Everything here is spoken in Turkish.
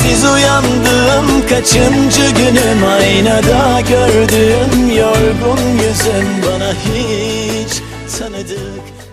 Sensiz uyandım kaçıncı günüm? Aynada gördüğüm yorgun yüzüm. Bana hiç tanıdık